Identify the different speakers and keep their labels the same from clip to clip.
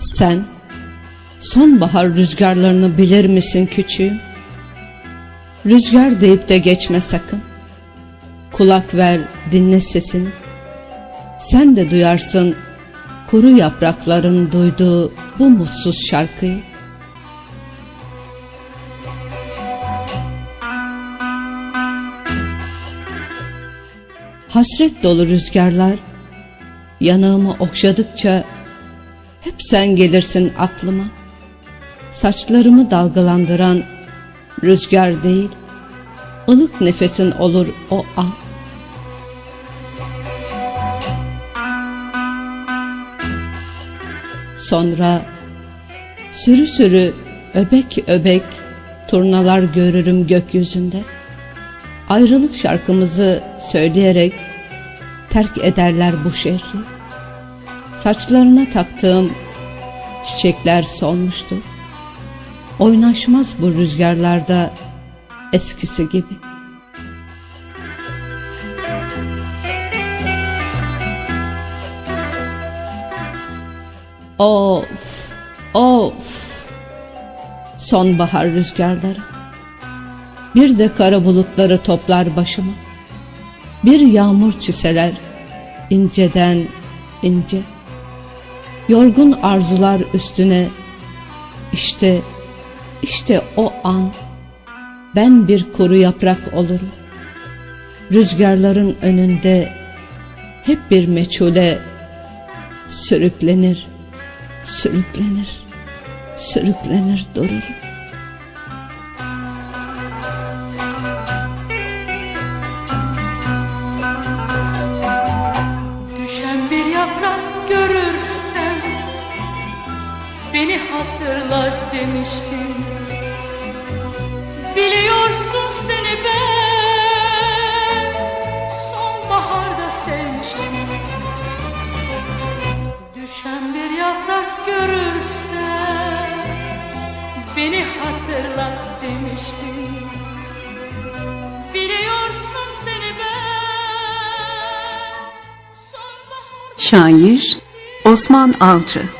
Speaker 1: Sen sonbahar rüzgarlarını bilir misin küçüğüm? Rüzgar deyip de geçme sakın. Kulak ver dinle sesini. Sen de duyarsın kuru yaprakların duyduğu bu mutsuz şarkıyı. Hasret dolu rüzgarlar yanağımı okşadıkça hep sen gelirsin aklıma. Saçlarımı dalgalandıran rüzgar değil, ılık nefesin olur o an. Sonra sürü sürü öbek öbek turnalar görürüm gökyüzünde. Ayrılık şarkımızı söyleyerek terk ederler bu şehri. Saçlarına taktığım çiçekler solmuştu. Oynaşmaz bu rüzgarlarda eskisi gibi. Of, of. Sonbahar rüzgarları. Bir de kara bulutları toplar başıma. Bir yağmur çiseler inceden ince. Yorgun arzular üstüne işte işte o an ben bir kuru yaprak olurum. Rüzgarların önünde hep bir meçhule sürüklenir, sürüklenir, sürüklenir dururum.
Speaker 2: Beni hatırla demiştin. Biliyorsun seni ben Sonbaharda sevmiştim. Düşen bir yaprak görürsen Beni hatırla demiştin. Biliyorsun seni ben
Speaker 3: Şair Osman Avcı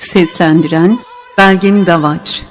Speaker 3: Seslendiren Belgin Davaç